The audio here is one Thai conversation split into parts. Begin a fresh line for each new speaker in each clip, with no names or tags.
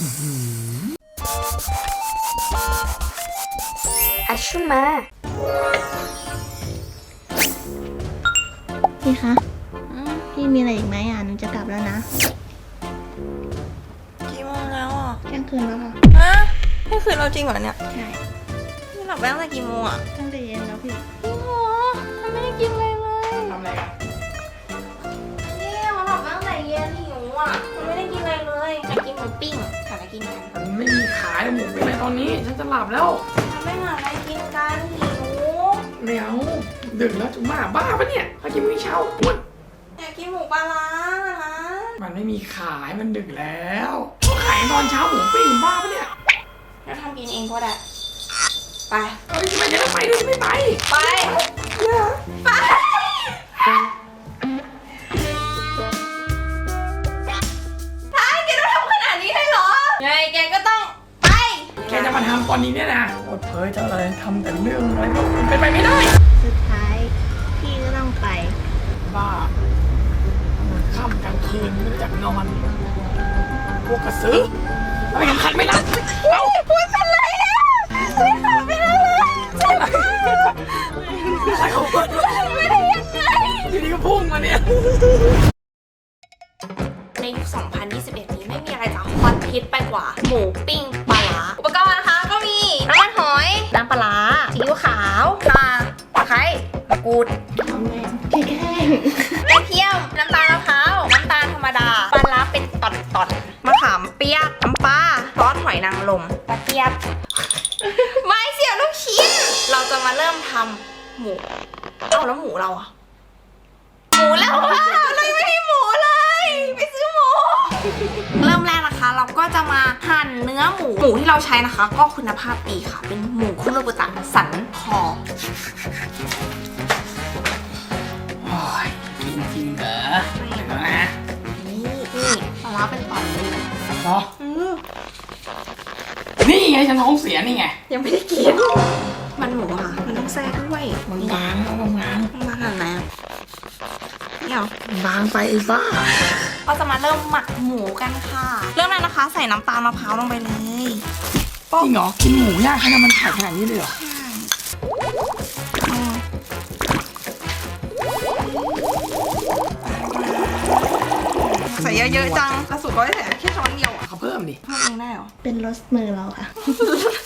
อาชุมา
พี่คะอืมพี่มีอะไรอีกไหมอะหนูจะกลับแล้วนะ
กี่โมงแล้วอะ
เที่ยงคืนแล้วค่ะ
ฮะนี่คือเราจริงเหรอเนี่ย
ใช่
นี่หลับไปตั้งแต่กี่โมงอะ
ตั้งแต่เย็นแล้วพี่
จริงเหรอฉันไม่ได้กินอะไรเลย
กิน
กันมัน
ไม่มีขายหมูปิ้งในตอนนี้ ฉันจะหลับแล้ว
ฉันไม่หาอะไรกินกันหิว
ไม่เอาดึกแล้วจุม่าบ้าปะเนี่ยถ้ากินมื้อเช้าอ้วน
อยากกินหมูปลาร้านะ
มันไม่มีขายมันดึกแล้วเขาขายตอนเช้าหมูปิ้งบ้าปะเนี่ย
เราทำกินเองก็ได้ไป
เอ้ยทำไมจะทำไมด้วยไม่ไป
ไป ไป
มาทำตอนนี้เนี่ยนะอดเผยจะอะไรทำแต่เรื่องอะไรก็เป็นไปไม่ได้
สุดท้ายพี่ก็ต้องไป
บ้ามันค่ำกลางคืนไม่รู้จักนอน พวกกระสือเอาไปขัดไม่รัดเอ้าพูดเป็นไรอะไม่ขัดไม่รัดเลยอะไรของมันไม่ได้ยังไงอยู่ดีก็พุ่งมาเนี่ย
ในยุค 2021 นี้ไม่มีอะไรจะฮอตฮิตไปกว่า หมูปิ้ง
แค่แค่
กระเทียมน้ำตาลมะพร้าวน้ำตาลธรรมดาปลาร้าเป็นตอนๆมะขามเปียกน้ำปลาซอสหอยนางรมกระเทียมไม้เสียบลูกชิ้น เราจะมาเริ่มทำหมูเอ้าแล้วหมูเราอะหมูแล้วอะเรายังไม่ได้หมูเลยไปซื้อหมู เริ่มแรกนะคะ เราก็จะมาหั่นเนื้อหมูหมูที่เราใช้นะคะ ก็คุณภาพดีค่ะ เป็นหมูคุโรบุตะสันคอ
โอ้ ยกินจริงเหรอเดี๋ยวนะ
นี่นี่ปลาร้าเป็นตอนเลย
เหรอ
อืม
นี่ไงฉันท้องเสียนี่ไง
ยังไม่ได้กิน มันหมูค่ะ มันต้องแซ่ด้วย
มันบางแล้วมันบาง
มันมาขนาดไหนอะนี่เหรอ
บางไปไอ้บ้า
ก็จะมาเริ่มหมักหมูกันค่ะ เริ่มแรกนะคะ ใส่น้ำตาลมะพร้าวลงไปเลย
จริงเหรอกินหมูย่างขนาดมันขายขนาดนี้เลยเหรอ
อื ใส่เยอะๆจังกระสุนก็ได้ใส่แค่ช้อนเดียวอะ
เขาเพิ่มดิ
เพิ่มเองได้เหรอ
เป็นรสมือเราค่ะ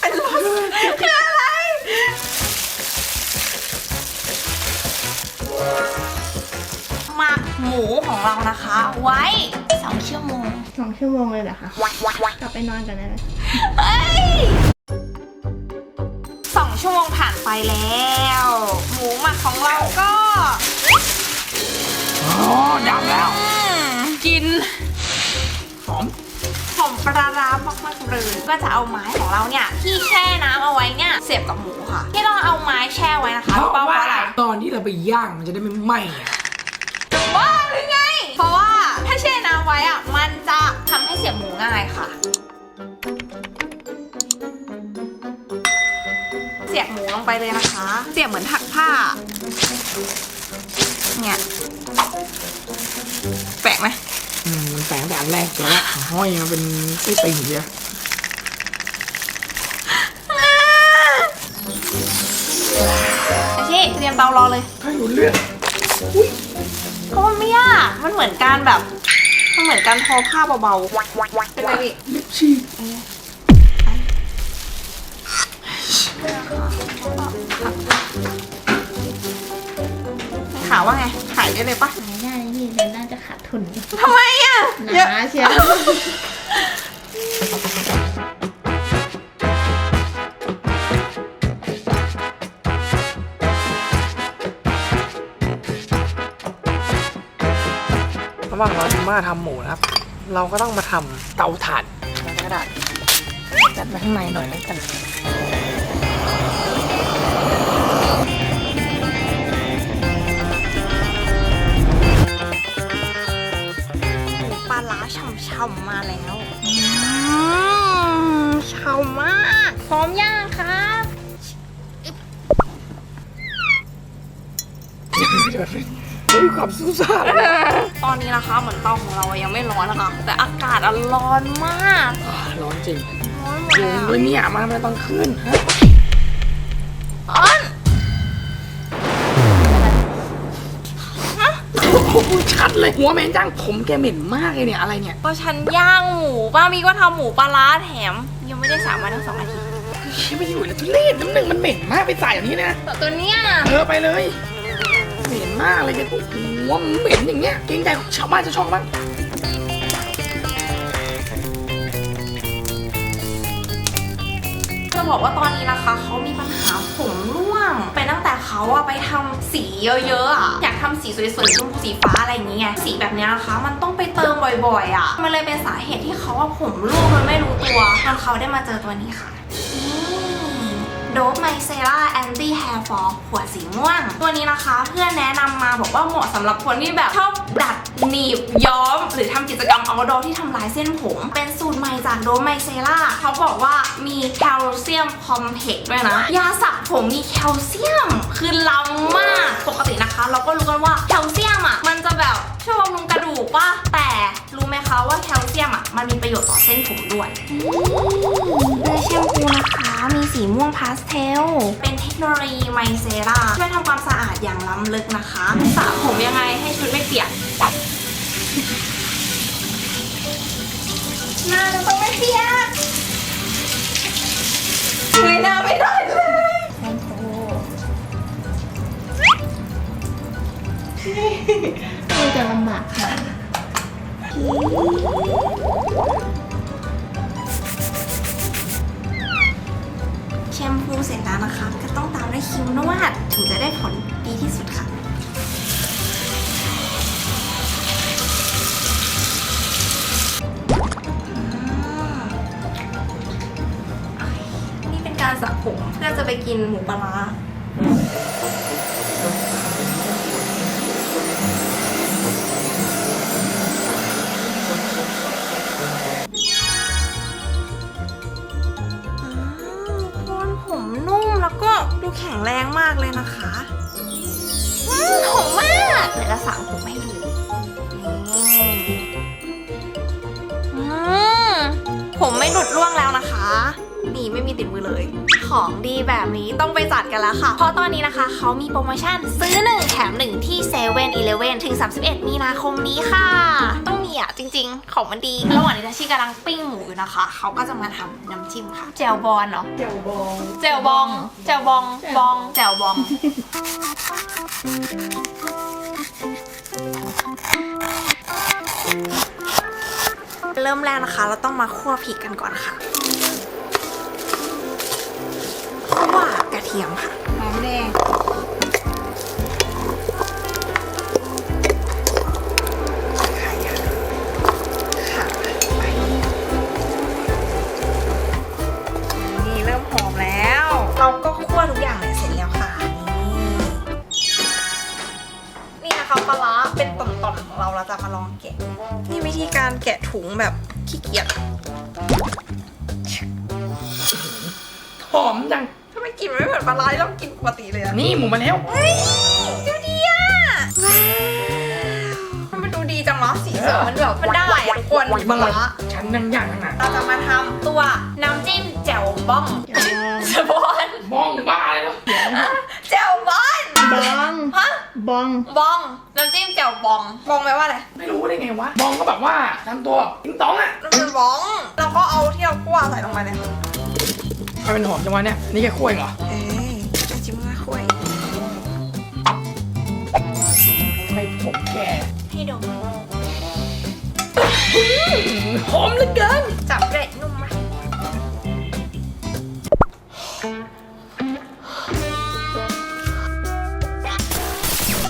เป็นรสคืออะไร หมักหมูของเรานะคะ ไว้สองชั่วโมง
สองชั่วโมงเลยเหรอคะ กลับไปนอนกันได้ไหม
เอ้ยสองชั่วโมงผ่านไปแล้ว หมูหมักของเราก็
อ๋อดำแล้ว
อืมกิน
หอม
หอมปลาร้ามากๆเลย ก็จะเอาไม้ของเราเนี่ยที่แช่น้ำเอาไว้เนี่ยเสียบกับหมูค่ะ ที่เราเอาไม้แช่ไว้นะคะ
เพ
รู้
ราะ
ป่าว
ว่า
ว่าอะไร
ตอนที่เราไปย่างมันจะได้ไม่ไหม้ไง
จะบ้าหรือไง เพราะว่าถ้าแช่น้ำไว้อะมันจะทำให้เสียบหมูง่ายค่ะ เสียบหมูลงไปเลยนะคะ เสียบเหมือนถักผ้าเนี่ย แปลกไหม
อืมมันแฝงแต่อันแรกแล้วอะห้อยมาเป็นไส้ติ่งเดียว
อาชีเตรียมเตารอเลย
ให้รู้เรื่อง
เพราะมันไม่ยาก มันเหมือนการแบบมันเหมือนการทอผ้าเบาๆเป็นไรพี่
ลิปชีพ
ขาวว่าไง ขายได้เลยปะ
ขายได้พี่แต่ น่าจะขาดทุน
ทำไมอะ
ห
เยอะ
นาเชียว
ระหว่างเราจะมาทำหมูนะครับ เราก็ต้องมาทำเตาถ่านแล้วกระดาษจัดไว้ข้างในหน่อยแล้วกัน
ปลาร้าช่ำๆมาแล้วอืมฉ่ำมาก พร้อมย่างครับ
ไม่มีความสู้ซ่าเลย
ตอนนี้นะคะเหมือนเตาของเรายังไม่ร้อนนะคะ แต่อากาศอะร้อนมาก
รร้อนจริง
ร้อนหมด
เย็
แล้
น
ว
ด้วยเนี่ยมาทำไมตอนคืน ชัดเลยหัวเหม็นจังผมแกเหม็นมากเลยเนี่ยอะไรเนี่ย
ก็ฉันย่างหมูป้ามีก็ทำหมูปลาร้าแถม ยังไม่ได้สามวันทั้งสองอาทิตย์
ชิไม่อยู่แล้วทุเรศน้ำหนึ่งมันเหม็นมากไปใส่อย่างนี้นะ
แต่ตัวเนี้ย
เออไปเลยเหม็นมากเลยแกโอ้โหมันเหม็นอย่างเงี้ยเกรงใจชาวบ้านชาวช่องบ้าง
จะบอกว่าตอนนี้นะคะเขามีปัญหา เขาอะไปทำสีเยอะๆอะอยากทำสีสวยๆชมพูสีฟ้าอะไรอย่างเงี้ยสีแบบเนี้ยนะคะ มันต้องไปเติมบ่อยๆอะมันเลยเป็นสาเหตุที่เขาว่าผมร่วงโดยไม่รู้ตัวจนเขาได้มาเจอตัวนี้ค่ะโดบไมเซล่าแอนตี้แฮร์ฟอลขวดสีม่วง ตัวนี้นะคะ เพื่อนแนะนำมาบอกว่าเหมาะสำหรับคนที่แบบชอบดัด หนีบย้อม หรือทำกิจกรรมเอาดอที่ทำลายเส้นผม เป็นสูตรใหม่จากโดไมเซล่าเขาบอกว่ามีแคลเซียมคอมเพล็กซ์ด้วยนะ ยาสระผมมีแคลเซียม คือล้ำมาก ปกตินะคะ เราก็รู้กันว่าแคลเซียมอะ มันจะแบบช่วยบำรุงกระดูกป่ะ รู้ไหมคะว่าแคลเซียมอะมันมีประโยชน์ต่อเส้นผมด้วย ด้วยแชมพูนะคะ มีสีม่วงพาสเทล เป็นเทคโนโลยีไมเซราช่วยทำความสะอาดอย่างล้ำลึกนะคะสระผมยังไงให้ชุดไม่เปียกหน้าจะต้องไม่เปียกเงยหน้าไม่ได้
กา
รสระผมเพื่อจะไปกินหมูปลาร้าอืมโคนผมนุ่มแล้วก็ดูแข็งแรงมากเลยนะคะอืมหอมมากเดี๋ยวจะสระผมให้ดูนี่อืมผมไม่หลุดร่วงแล้วนะคะนี่ไมีติดมือเลย ของดีแบบนี้ต้องไปจัดกันแล้วค่ะ เพราะตอนนี้นะคะ เขามีโปรโมชั่นซื้อ 1 แถม 1 ที่7 e เ e ่ e อถึง 31 มีนาคมนี้ค่ะ ต้องมีอะ จริง ๆ ของมันดี ระหว่างนี้ทัชชี่กำลังปิ้งหมูอยู่นะคะ เขาก็จะมาทำน้ำจิ้มค่ะแจวบอนเนาะ
เจ้าบอง
แจวบองแจวบองบองแจวบองเริ่มแรกนะคะ เราต้องมาคั่วพริกกันก่อนค่ะ กระเทียมค่ะ
หอมแดง
ค่ะไปนี่เริ่มหอมแล้ว เราก็คั่วทุกอย่างเลยเสร็จแล้วค่ะ นี่นี่นะคะปลาร้าเป็นต่อนๆของเราเราจะมาลองแกะ นี่วิธีการแกะถุงแบบขี้เกียจ กินไม่เหมือนปลาร้าที่เรากินปกติเลยอะ
นี่หมูมาแล้ว
เฮ้ยดูดีอะว้าวมันดูดีจังเนาะสีเสือมันแบบมันได้อะทุกคนปลาร้า
ฉันนั่งย่างนั่งหนา
เราจะมาทำตัวน้ำจิ้มแจ่วบ้องสปอน
มองบ้าเลยเหรอ
แจ่วบอง
บอง
ฮะ
บอง
บอง น้ำจิ้มแจ่วบองบองแปลว่าอะไร
ไม่รู้ได้ไงวะมองก็แบบว่าทำตัวติ๊งตองอะ
มันเป็นบองเราก็เอาที่เราคั่วใส่ลงไปเลย
ทำเป็นหอมจังวะเนี่ยนี่แค่ขั้วเองเหรอ
เอ้ยจะ ห
อมเหลือเกิน
จับเลยนุ่มไหม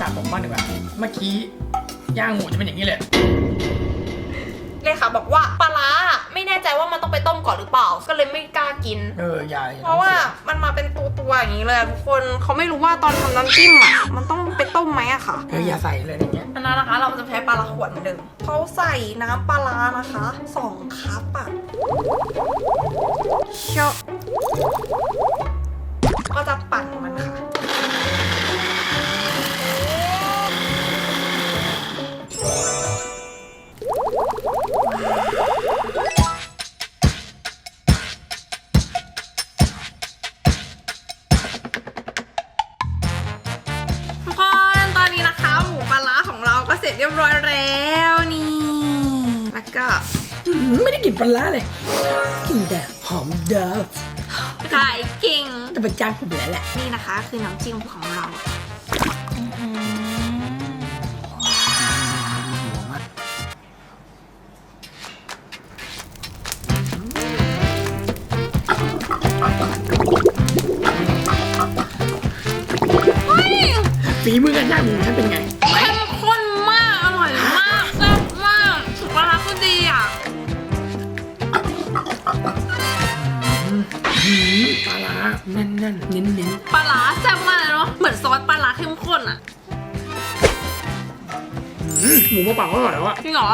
สระผมบ้างดีกว่าเมื่อกี้ย่างหมูจะเป็นอย่างนี้เลย
เลยค่ะบอกว่าปลาร้าไม่แน่ใจว่ามันต้องไปต้มก่อนหรือเปล่า ก็เลยไม่กล้ากิน
เออใหญ่
เพราะว่ามันมาเป็นตัวตัวๆอย่างนี้เลยอะทุกคนเขาไม่รู้ว่าตอนทำน้ำจิ้มอะมันต้องไปต้มไหมอะค่ะ
เอออย่าใส่เลยอย่างเงี้ย
อันนั้นนะคะ เราจะใช้ปลาละขวดหนึ่งเขาใส่น้ำปลาร้านะคะสองคัพอะเชาะก็จะปั่นมันค่ะ
กลิ่นแต่หอมดาว
ขายเก่ง
จะไปจ้างผมไปแล้วแหละ
นี่นะคะคือน้ำจิ้มของเรา
ฝีมือกันย่างหมูฉันเป็นไง
แน่
นๆเน้นเน้น
ปลาร้าแซ่บมากเลยเนาะ เหมือนซอสปลาร้าเข้มข้นอะ
ๆหืมหมูเปล่าๆก็อร่อยแล้วอะ
จริงเหรอ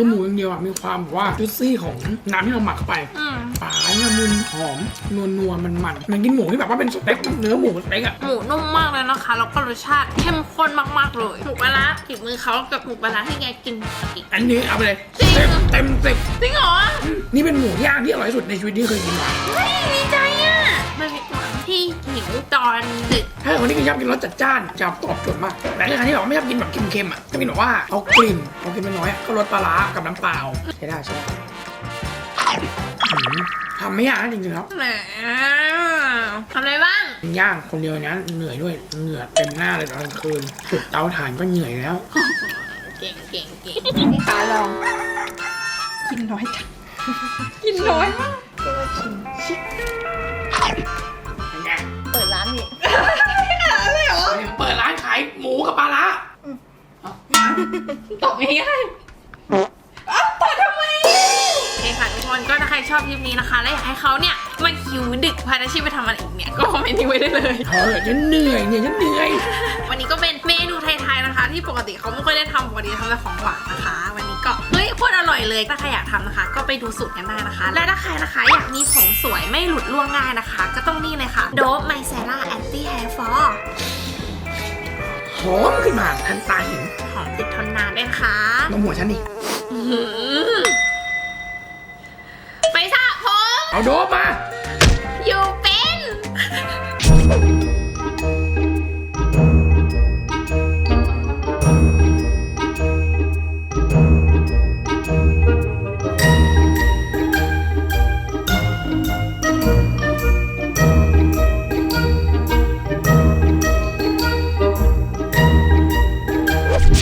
คือหมูอย่างเดียวอะมีความแบบว่าจุดซี่ของน้ำที่เราหมักเข้าไป
อืม
ปลาเนี่ยมันหอมนัวนัวๆมันมันๆมันกินหมูที่แบบว่าเป็นสเต็กเนื้อหมูสเต็กอะ
หมูนุ่มมากเลยนะคะ แล้วก็รสชาติเข้มข้นมากๆเลยหมูปลาร้าติดมือเขากับหมูปลาร้าที่แกกินปกติ
อันนี้เอาไปเลย
จริง
เต็มเต็มสิบ
จริงเหรอ
นี่เป็นหมูย่างที่อร่อยที่สุดในชีวิตที่เคยกินมา
เฮ้ยดีใจ ที่หิวตอนดึก
ถ้าคนที่กินชอบกินรสจัดจ้านจะตอบโจทย์มาก แต่ถ้าใครที่แบบว่าไม่ชอบกินแบบเค็มๆอะจะกินแบบว่าเอากลิ่นเอากลิ่นน้อยๆอะก็รสปลาร้ากับน้ำเปล่าใช้ได้ใช่ได้หืมทำไม่ยากนะจริงๆครับ
แหมทำอะไรบ้าง
ย่างคนเดียวนะเหนื่อยด้วยเหงื่อเต็มหน้าเลยตอนกลางคืนจุดเตาถ่านก็เหนื่อยแล้ว
เก่งเก่งเก่ง
พี่ฟ้าลอง
กินน้อยจังกินน้อยมาก
เป็นไานขายหมูกับปลาร้า
ตอบง่ายๆอ้าวตอบทำไมโอเคค่ะทุกคนก็ถ้าใครชอบคลิปนี้นะคะ และอยากให้เขาเนี่ยมาคิวดึกพานาชีพไปทำอะไรอีกเนี่ย ก็คอมเมนต์ทิ้งไว้ได้เลย
เธอฉันเหนื่อยเนี่ยฉันเหนื่อย
วันนี้ก็เป็นเมนูไทยๆนะคะ ที่ปกติเขาไม่ค่อยได้ทำปกติทำแต่ของหวานนะคะ วันนี้ก็เฮ้ยโคตรอร่อยเลยถ้าใครอยากทำนะคะ ก็ไปดูสูตรกันได้นะคะ และถ้าใครนะคะอยากมีผมสวยไม่หลุดร่วงง่ายนะคะ ก็ต้องนี่เลยค่ะโดบไมเซล่าแอนตี้แฮร์ฟอล
หอมขึ้นมาทันตาเห็น
หอมติดทนนานด้วยนะคะ
นมหัวฉันนี่
อื้อหือไปสระผม
เอาโดบมา
ไ